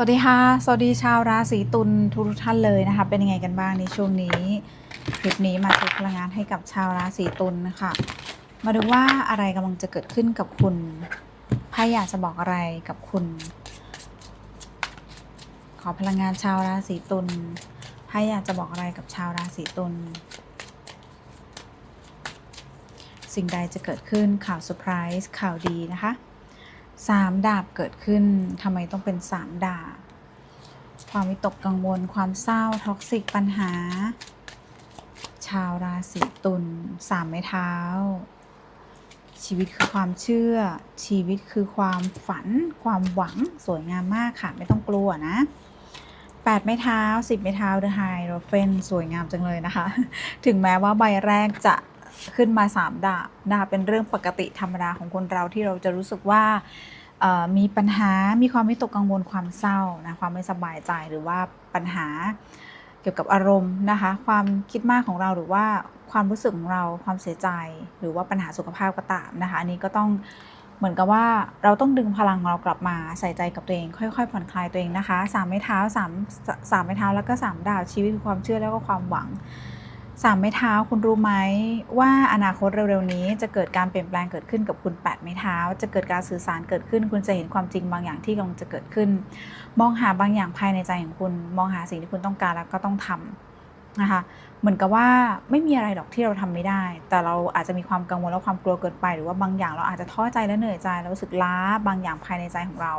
สวัสดีค่ะ สวัสดีชาวราศีตุลทุกท่านเลยนะคะ เป็นยังไงกันบ้างในช่วงนี้ คลิปนี้มาเช็คพลังงานให้กับชาวราศีตุลนะคะ มาดูว่าอะไรกำลังจะเกิดขึ้นกับคุณไพ่อยากจะบอกอะไรกับคุณ ขอพลังงานชาวราศีตุลไพ่อยากจะบอกอะไรกับชาวราศีตุล สิ่งใดจะเกิดขึ้นข่าวเซอร์ไพรส์ข่าวดีนะคะ สามดาบเกิดขึ้นทำไมต้องเป็นสามดาบ ความวิตกกังวล ความเศร้า ท็อกซิก ปัญหา ชาวราศีตุลสามไม้เท้า ชีวิตคือความเชื่อ ชีวิตคือความฝัน ความหวัง สวยงามมากค่ะ ไม่ต้องกลัวนะแปดไม้เท้าสิบไม้เท้าเดอะไฮโรเฟนสวยงามจังเลยนะคะ ถึงแม้ว่าใบแรกจะ ขึ้นมาสามดาบนะคะเป็นเรื่องปกติธรรมดาของคนเราที่เราจะรู้สึกว่ามีปัญหา มีความวิตกกังวลความเศร้านะความไม่สบายใจหรือว่าปัญหาเกี่ยวกับอารมณ์นะคะ ความคิดมากของเราหรือว่าความรู้สึกของเราความเสียใจ หรือว่าปัญหาสุขภาพก็ตามนะคะ อันนี้ก็ต้องเหมือนกับว่าเราต้องดึงพลังเรากลับมาใส่ใจกับตัวเอง ค่อยๆผ่อนคลายตัวเองนะคะสามไม้เท้าสามสามไม้เท้าแล้วก็สามดาวชีวิตคือความเชื่อแล้วก็ความหวัง สามไม้เท้าคุณรู้ไหมว่าอนาคตเร็วๆนี้จะเกิดการเปลี่ยนแปลงเกิดขึ้นกับคุณแปดไม้เท้า จะเกิดการสื่อสารเกิดขึ้น คุณจะเห็นความจริงบางอย่างที่กำลังจะเกิดขึ้น มองหาบางอย่างภายในใจของคุณ มองหาสิ่งที่คุณต้องการแล้วก็ต้องทำนะคะเหมือนกับว่าไม่มีอะไรหรอกที่เราทำไม่ได้ แต่เราอาจจะมีความกังวลและความกลัวเกินไป หรือว่าบางอย่างเราอาจจะท้อใจและเหนื่อยใจแล้วรู้สึกล้าบางอย่างภายในใจของเรา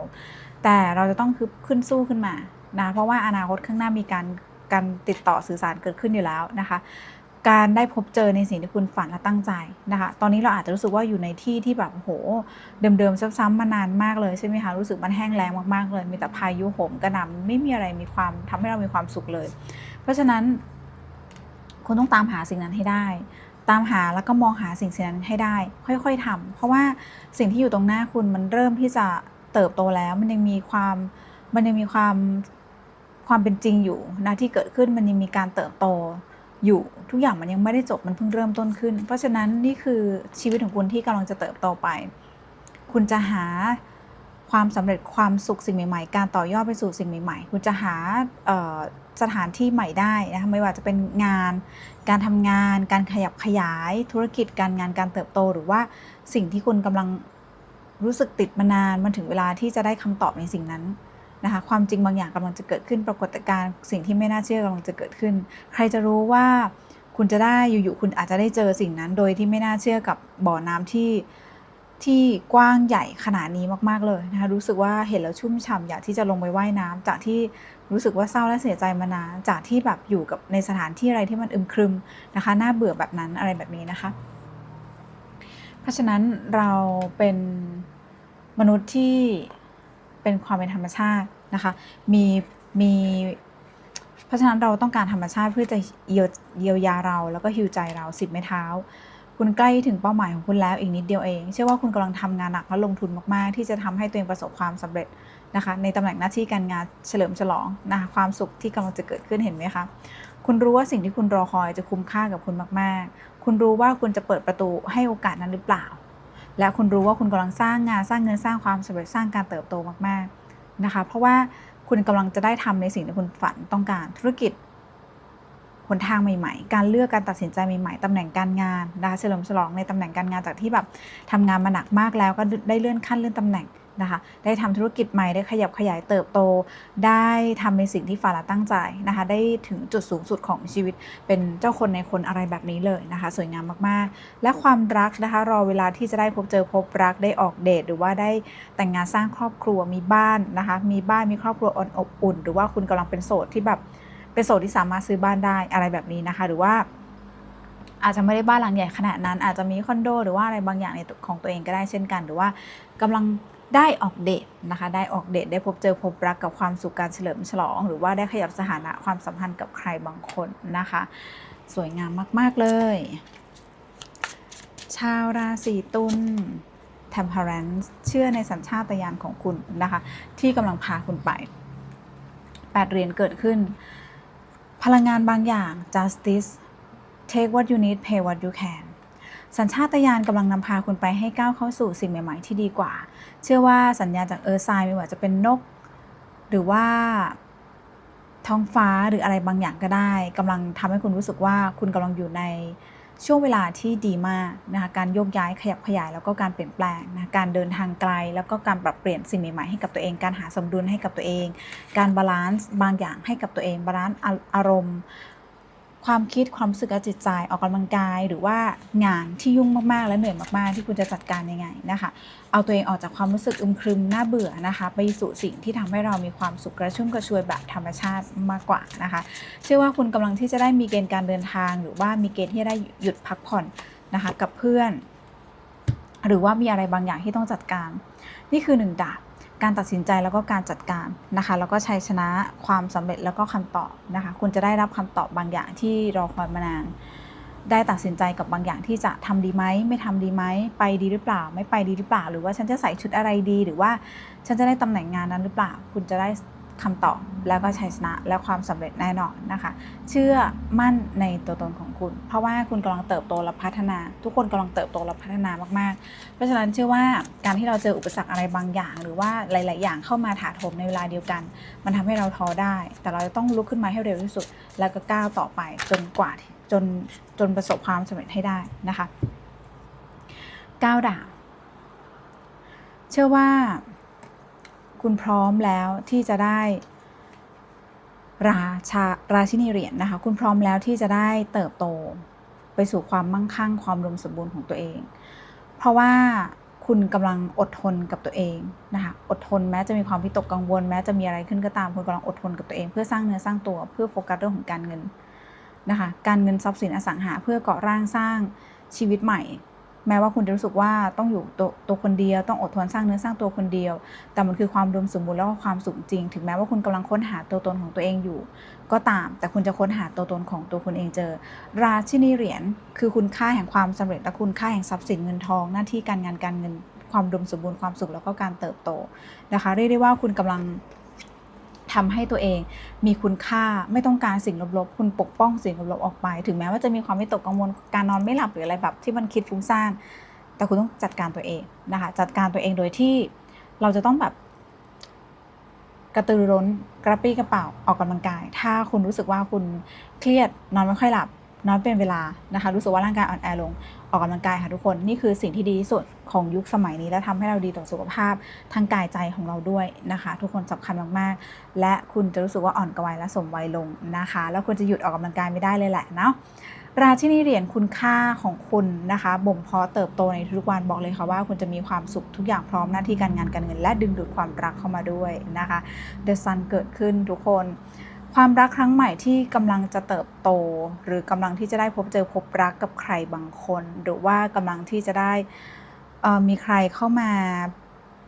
แต่เราจะต้องคึบขึ้นสู้ขึ้นมานะเพราะว่าอนาคตข้างหน้ามีการ การติดต่อสื่อสารเกิดขึ้นอยู่แล้วนะคะ การได้พบเจอในสิ่งที่คุณฝันและตั้งใจนะคะ ตอนนี้เราอาจจะรู้สึกว่าอยู่ในที่ที่แบบโห เดิมๆซ้ำๆมานานมากเลยใช่ไหมคะรู้สึกมันแห้งแล้งมากๆเลย มีแต่พายุโหมกระหน่ำไม่มีอะไรมีความทำให้เรามีความสุขเลย เพราะฉะนั้นคุณต้องตามหาสิ่งนั้นให้ได้ ตามหาแล้วก็มองหาสิ่งสิ่งนั้นให้ได้ ค่อยๆทำเพราะว่าสิ่งที่อยู่ตรงหน้าคุณมันเริ่มที่จะเติบโตแล้ว มันยังมีความมันยังมีความ ความเป็นจริงอยู่นะที่เกิดขึ้นมันยังมีการเติบโตอยู่ทุกอย่างมันยังไม่ได้จบมันเพิ่งเริ่มต้นขึ้น เพราะฉะนั้นนี่คือชีวิตของคุณที่กำลังจะเติบโตไป คุณจะหาความสำเร็จความสุขสิ่งใหม่ๆ การต่อยอดไปสู่สิ่งใหม่ๆ คุณจะหาสถานที่ใหม่ได้นะคะไม่ว่าจะเป็นงาน การทำงาน การขยับขยาย ธุรกิจการงานการเติบโต หรือว่าสิ่งที่คุณกำลังรู้สึกติดมานานมันถึงเวลาที่จะได้คำตอบในสิ่งนั้น นะคะความจริงบางอย่างกำลังจะเกิดขึ้น ปรากฏการณ์สิ่งที่ไม่น่าเชื่อกำลังจะเกิดขึ้น ใครจะรู้ว่าคุณจะได้อยู่ๆคุณอาจจะได้เจอสิ่งนั้น โดยที่ไม่น่าเชื่อกับบ่อน้ำที่ที่กว้างใหญ่ขนาดนี้มากๆเลยนะคะรู้สึกว่าเห็นแล้วชุ่มฉ่ำอยากที่จะลงไปว่ายน้ำจากที่รู้สึกว่าเศร้าและเสียใจมานานจากที่แบบอยู่กับในสถานที่อะไรที่มันอึมครึมนะคะน่าเบื่อแบบนั้นอะไรแบบนี้นะคะ เพราะฉะนั้นเราเป็นมนุษย์ที่ เป็นความเป็นธรรมชาตินะคะมีมีเพราะฉะนั้นเราต้องการธรรมชาติเพื่อจะเยียวยาเราแล้วก็ฮิวใจเราสิบไม้เท้า คุณใกล้ถึงเป้าหมายของคุณแล้วอีกนิดเดียวเอง เชื่อว่าคุณกำลังทำงานหนักและลงทุนมาก ๆ ที่จะทำให้ตัวเองประสบความสำเร็จนะคะในตำแหน่งหน้าที่การงานเฉลิมฉลองนะคะความสุขที่กำลังจะเกิดขึ้นเห็นไหมคะคุณรู้ว่าสิ่งที่คุณรอคอยจะคุ้มค่ากับคุณมาก ๆ คุณรู้ว่าคุณจะเปิดประตูให้โอกาสนั้นหรือเปล่า และคุณรู้ว่าคุณกำลังสร้างงานสร้างเงินสร้างความสำเร็จสร้างการเติบโตมากๆนะคะ เพราะว่าคุณกำลังจะได้ทำในสิ่งที่คุณฝันต้องการธุรกิจหนทางใหม่ๆ การเลือกการตัดสินใจใหม่ๆตำแหน่งการงานนะคะเฉลิมฉลองในตำแหน่งการงานจากที่แบบทำงานมาหนักมากแล้วก็ได้เลื่อนขั้นเลื่อนตำแหน่ง นะคะ ได้ทำธุรกิจใหม่ได้ขยับขยายเติบโต ได้ทำในสิ่งที่ฝันและตั้งใจนะคะ ได้ถึงจุดสูงสุดของชีวิต เป็นเจ้าคนในคนอะไรแบบนี้เลยนะคะ สวยงามมากๆ และความรักนะคะ รอเวลาที่จะได้พบเจอพบรักได้ออกเดทหรือว่าได้แต่งงานสร้างครอบครัวมีบ้านนะคะ มีบ้านมีครอบครัวอ่อนอบอุ่น หรือว่าคุณกำลังเป็นโสดที่แบบเป็นโสดที่สามารถซื้อบ้านได้อะไรแบบนี้นะคะ หรือว่าอาจจะไม่ได้บ้านหลังใหญ่ขนาดนั้นอาจจะมีคอนโด หรือว่าอะไรบางอย่างในของตัวเองก็ได้เช่นกัน หรือว่ากำลัง ได้ออกเดทนะคะ ได้ออกเดทได้พบเจอพบรักกับความสุขการเฉลิมฉลอง หรือว่าได้ขยับสถานะความสัมพันธ์กับใครบางคนนะคะ สวยงามมากๆเลย ชาวราศีตุล temperance เชื่อในสัญชาตญาณของคุณนะคะ ที่กำลังพาคุณไปแปดเหรียญเกิดขึ้น พลังงานบางอย่าง justice take what you need pay what you can สัญชาตญาณกำลังนำพาคุณไปให้ก้าวเข้าสู่สิ่งใหม่ ๆ ที่ดีกว่า เชื่อว่าสัญญาณจากเออร์ไซน์ไม่ว่าจะเป็นนก หรือว่าท้องฟ้าหรืออะไรบางอย่างก็ได้กำลังทำให้คุณรู้สึกว่าคุณกำลังอยู่ในช่วงเวลาที่ดีมากนะคะการโยกย้ายขยับขยายแล้วก็การเปลี่ยนแปลงนะการเดินทางไกล แล้วก็การปรับเปลี่ยนสิ่งใหม่ๆให้กับตัวเอง การหาสมดุลให้กับตัวเอง การบาลานซ์บางอย่างให้กับตัวเองบาลานซ์อารมณ์ ความคิดความรู้สึกและจิตใจออกกำลังกาย หรือว่างานที่ยุ่งมากๆ และเหนื่อยมากๆ ที่คุณจะจัดการยังไงนะคะ เอาตัวเองออกจากความรู้สึกอึมครึมน่าเบื่อนะคะ ไปสู่สิ่งที่ทำให้เรามีความสุขกระชุ่มกระชวยแบบธรรมชาติมากกว่านะคะ เชื่อว่าคุณกำลังที่จะได้มีเกณฑ์การเดินทาง หรือว่ามีเกณฑ์ที่จะได้หยุดพักผ่อนนะคะกับเพื่อน หรือว่ามีอะไรบางอย่างที่ต้องจัดการ นี่คือหนึ่งดาบ การตัดสินใจแล้วก็การจัดการนะคะแล้วก็ชัยชนะความสำเร็จแล้วก็คำตอบนะคะคุณจะได้รับคำตอบบางอย่างที่รอคอยมานานได้ตัดสินใจกับบางอย่างที่จะทำดีไหมไม่ทำดีไหมไปดีหรือเปล่า ไม่ไปดีหรือเปล่า หรือว่าฉันจะใส่ชุดอะไรดี หรือว่าฉันจะได้ตำแหน่งงานนั้นหรือเปล่า คุณจะได้ คำตอบแล้วก็ชัยชนะและความสำเร็จแน่นอนนะคะ เชื่อมั่นในตัวตนของคุณ เพราะว่าคุณกำลังเติบโตและพัฒนา ทุกคนกำลังเติบโตและพัฒนามากๆ เพราะฉะนั้นเชื่อว่าการที่เราเจออุปสรรคอะไรบางอย่าง หรือว่าหลาย ๆ อย่างเข้ามาถาโถมในเวลาเดียวกัน มันทำให้เราท้อได้ แต่เราจะต้องลุกขึ้นมาให้เร็วที่สุด แล้วก็ก้าวต่อไปจนกว่าจนจนประสบความสำเร็จให้ได้นะคะก้าวดาบเชื่อว่า คุณพร้อมแล้วที่จะได้ราชาราชินีเหรียญนะคะ คุณพร้อมแล้วที่จะได้เติบโตไปสู่ความมั่งคั่ง ความรวมสมบูรณ์ของตัวเอง เพราะว่าคุณกำลังอดทนกับตัวเองนะคะอดทนแม้จะมีความวิตกกังวล แม้จะมีอะไรขึ้นก็ตามคุณกำลังอดทนกับตัวเอง เพื่อสร้างเนื้อสร้างตัวเพื่อโฟกัสเรื่องของการเงินนะคะการเงินทรัพย์สินอสังหาเพื่อก่อร่างสร้างชีวิตใหม่ แม้ว่าคุณจะรู้สึกว่าต้องอยู่ตัวตัวคนเดียวต้องอดทนสร้างเนื้อสร้างตัวคนเดียว แต่มันคือความรวมสมบูรณ์แล้วก็ความสุขจริง ถึงแม้ว่าคุณกำลังค้นหาตัวตนของตัวเองอยู่ ก็ตาม แต่คุณจะค้นหาตัวตนของตัวคุณเองเจอ ราชินีเหรียญคือคุณค่าแห่งความสำเร็จและคุณค่าแห่งทรัพย์สินเงินทองหน้าที่การงานการเงินความรวมสมบูรณ์ความสุขแล้วก็การเติบโตนะคะ เรียกได้ว่าคุณกำลัง ทำให้ตัวเองมีคุณค่าไม่ต้องการสิ่งลบๆ คุณปกป้องสิ่งลบๆออกไป ถึงแม้ว่าจะมีความวิตกกังวลการนอนไม่หลับหรืออะไรแบบที่มันคิดฟุ้งซ่าน แต่คุณต้องจัดการตัวเองนะคะจัดการตัวเองโดยที่เราจะต้องแบบกระตือร้นกระปี้กระเป๋าออกกำลังกาย ถ้าคุณรู้สึกว่าคุณเครียดนอนไม่ค่อยหลับ น้อนเป็นเวลานะคะรู้สึกว่าร่างกายอ่อนแอลงออกกำลังกายค่ะทุกคนนี่คือสิ่งที่ดีที่สุดของยุคสมัยนี้และทำให้เราดีต่อสุขภาพทางกายใจของเราด้วยนะคะ ทุกคนสำคัญมากๆ และคุณจะรู้สึกว่าอ่อนกวัยและสมวัยลงนะคะ แล้วคุณจะหยุดออกกำลังกายไม่ได้เลยแหละเนาะราชินีเหรียญคุณค่าของคุณนะคะบ่มเพาะเติบโตในทุกวันบอกเลยค่ะว่าคุณจะมีความสุขทุกอย่างพร้อมหน้าที่การงานการเงิน และดึงดูดความรักเข้ามาด้วยนะคะ The Sun เกิดขึ้นทุกคน ความรักครั้งใหม่ที่กำลังจะเติบโต หรือกำลังที่จะได้พบเจอพบรักกับใครบางคน หรือว่ากำลังที่จะได้มีใครเข้ามา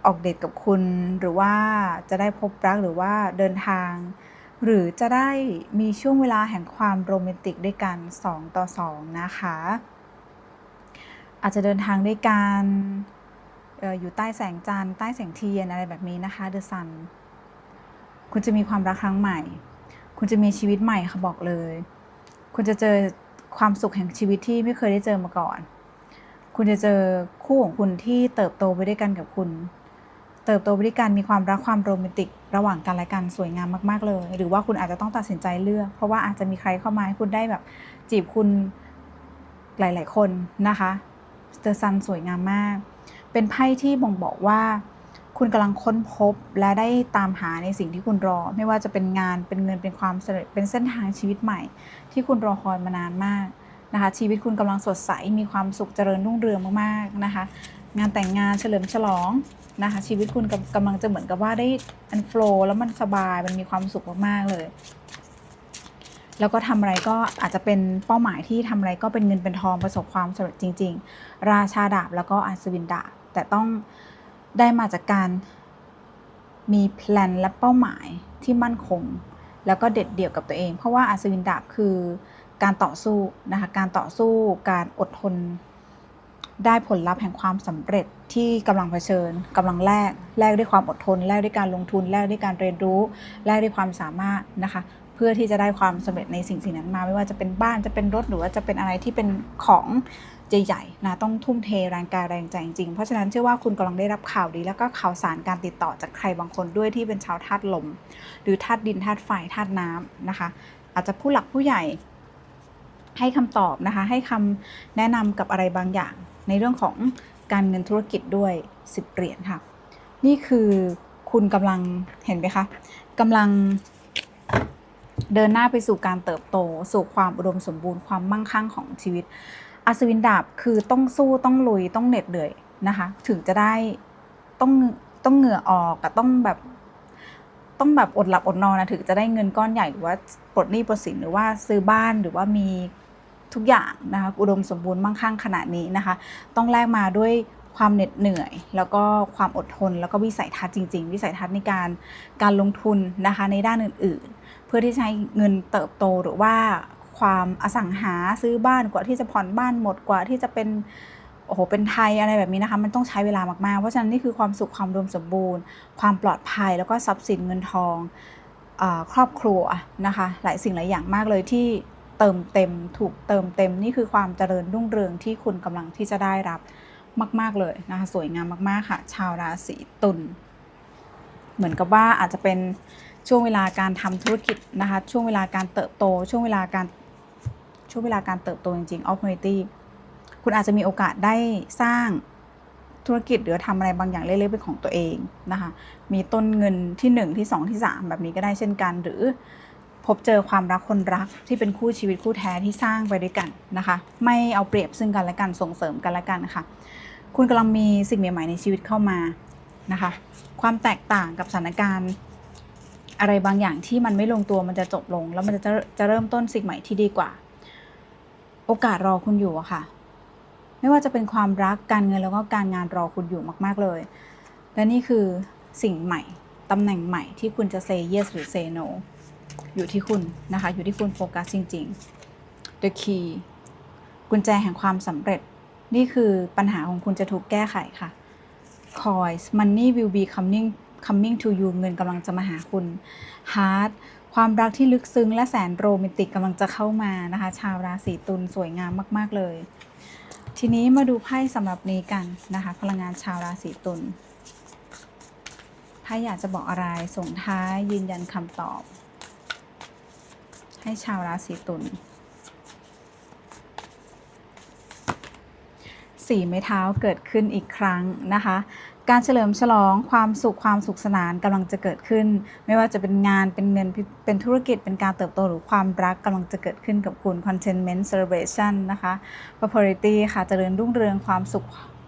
ออกเดทกับคุณ หรือว่าจะได้พบรักหรือว่าเดินทาง หรือจะได้มีช่วงเวลาแห่งความโรแมนติกด้วยกัน 2 ต่อ 2 นะคะ อาจจะเดินทางด้วยกันอยู่ใต้แสงจันทร์ใต้แสงเทียนอะไรแบบนี้นะคะ The Sun คุณจะมีความรักครั้งใหม่ คุณจะมีชีวิตใหม่ค่ะบอกเลย คุณจะเจอความสุขแห่งชีวิตที่ไม่เคยได้เจอมาก่อน คุณจะเจอคู่ของคุณที่เติบโตไปด้วยกันกับคุณ เติบโตไปด้วยกันมีความรักความโรแมนติก ระหว่างกันและกันสวยงามมากๆเลย หรือว่าคุณอาจจะต้องตัดสินใจเลือก เพราะว่าอาจจะมีใครเข้ามาให้คุณได้แบบจีบคุณหลาย ๆ คนนะคะเ e อ Sun สวยงามมาก เป็นไพ่ที่บ่งบอกว่า คุณกำลังค้นพบและได้ตามหาในสิ่งที่คุณรอ ไม่ว่าจะเป็นงานเป็นเงินเป็นความสำเร็จเป็นเส้นทางชีวิตใหม่ ที่คุณรอคอยมานานมากนะคะ ชีวิตคุณกำลังสดใสมีความสุขเจริญรุ่งเรืองมากๆนะคะ งานแต่งงานเฉลิมฉลองนะคะ ชีวิตคุณกำกำลังจะเหมือนกับว่าได้อันโฟล์แล้วมันสบายมันมีความสุขมากๆเลยแล้วก็ทำอะไรก็อาจจะเป็นเป้าหมายที่ทำอะไรก็เป็นเงินเป็นทองประสบความสำเร็จจริง ๆ ราชาดาบแล้วก็อัศวินดาบแต่ต้อง ได้มาจากการมีแพลนและเป้าหมายที่มั่นคง แล้วก็เด็ดเดี่ยวกับตัวเอง เพราะว่าอัศวินดาบคือการต่อสู้นะคะการต่อสู้การอดทน ได้ผลลัพธ์แห่งความสำเร็จที่กำลังเผชิญกำลังแลกแลกด้วยความอดทนแลกด้วยการลงทุนแลกด้วยการเรียนรู้แลกด้วยความสามารถนะคะ พื่อที่จะได้ความสำเร็จในสิ่งสิ่งนั้นมาไม่ว่าจะเป็นบ้านจะเป็นรถหรือว่าจะเป็นอะไรที่เป็นของใหญ่ๆนะต้องทุ่มเทแรงกายแรงใจจริงๆเพราะฉะนั้นเชื่อว่าคุณกำลังได้รับข่าวดีแล้วก็ข่าวสารการติดต่อจากใครบางคนด้วยที่เป็นชาวธาตุลม หรือธาตุดินธาตุไฟธาตุน้ำนะคะ อาจจะผู้หลักผู้ใหญ่ให้คำตอบนะคะ ให้คำแนะนำกับอะไรบางอย่าง ในเรื่องของการเงินธุรกิจด้วยสิบเหรียญค่ะ นี่คือคุณกำลังเห็นไหมคะกำลัง เดินหน้าไปสู่การเติบโต สู่ความอุดมสมบูรณ์ความมั่งคั่งของชีวิต อัศวินดาบคือต้องสู้ต้องลุยต้องเหน็ดเหนื่อยนะคะ ถึงจะได้ต้องต้องเหงื่อออกกับต้องแบบต้องแบบอดหลับอดนอนนะถึงจะได้เงินก้อนใหญ่หรือว่าปลดหนี้ปลดสินหรือว่าซื้อบ้านหรือว่ามีทุกอย่างนะคะอุดมสมบูรณ์มั่งคั่งขนาดนี้นะคะ ต้องแลกมาด้วยความเหน็ดเหนื่อย แล้วก็ความอดทน แล้วก็วิสัยทัศน์จริง ๆ วิสัยทัศน์ในการการลงทุนนะคะในด้านอื่น พื่อที่ใช้เงินเติบโตหรือว่าความอสังหาซื้อบ้านกว่าที่จะผ่อนบ้านหมดกว่าที่จะเป็นโอ้โหเป็นไทยอะไรแบบนี้นะคะ มันต้องใช้เวลามากๆ เพราะฉะนั้นนี่คือความสุขความรวมสมบูรณ์ ความปลอดภัยแล้วก็ทรัพย์สินเงินทองอครอบครัวนะคะ หลายสิ่งหลายอย่างมากเลยที่เติมเต็มถูกเติมเต็มนี่คือความเจริญรุ่งเรืองที่คุณกำลังที่จะได้รับมาก ๆเลยนะคะ สวยงามมากๆค่ะ ชาวราศีตุลเหมือนกับว่าอาจจะเป็น ช่วงเวลาการทำธุรกิจนะคะ ช่วงเวลาการเติบโต ช่วงเวลาการช่วงเวลาการเติบโตจริงๆ opportunity คุณอาจจะมีโอกาสได้สร้างธุรกิจหรือทำอะไรบางอย่างเล็กๆเป็นของตัวเองนะคะ มีต้นเงินที่ 1 ที่ 2 ที่ 3 แบบนี้ก็ได้เช่นกัน หรือพบเจอความรักคนรักที่เป็นคู่ชีวิตคู่แท้ที่สร้างไปด้วยกันนะคะ ไม่เอาเปรียบซึ่งกันและกันส่งเสริมกันและกันค่ะ คุณกำลังมีสิ่งใหม่ๆในชีวิตเข้ามานะคะ ความแตกต่างกับสถานการณ์ อะไรบางอย่างที่มันไม่ลงตัวมันจะจบลง แล้วมันจะจะเริ่มต้นสิ่งใหม่ที่ดีกว่า โอกาสรอคุณอยู่อะค่ะ ไม่ว่าจะเป็นความรักการเงินแล้วก็การงานรอคุณอยู่มาก ๆเลย และนี่คือสิ่งใหม่ตำแหน่งใหม่ที่คุณจะ say yes หรือ say no อยู่ที่คุณนะคะ อยู่ที่คุณโฟกัสจริงๆ the key กุญแจแห่งความสำเร็จ นี่คือปัญหาของคุณจะถูกแก้ไขค่ะ coins money will be coming coming to you เงินกำลังจะมาหาคุณ heart ความรักที่ลึกซึ้งและแสนโรแมนติกกำลังจะเข้ามานะคะ ชาวราศีตุลสวยงามมาก ๆ เลย ทีนี้มาดูไพ่สำหรับนี้กันนะคะ พลังงานชาวราศีตุลไพ่อยากจะบอกอะไรส่งท้ายยืนยันคำตอบ ให้ชาวราศีตุล สี่ไม้เท้าเกิดขึ้นอีกครั้งนะคะ การเฉลิมฉลองความสุขความสุขสนานกำลังจะเกิดขึ้น ไม่ว่าจะเป็นงานเป็นเงินเป็นธุรกิจเป็นการเติบโตหรือความรักกำลังจะเกิดขึ้นกับคุณ contentment celebration นะคะ prosperity ค่ะเจริญรุ่งเรืองความสุข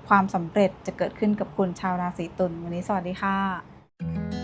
ความสำเร็จจะเกิดขึ้นกับคุณชาวราศีตุลวันนี้สวัสดีค่ะ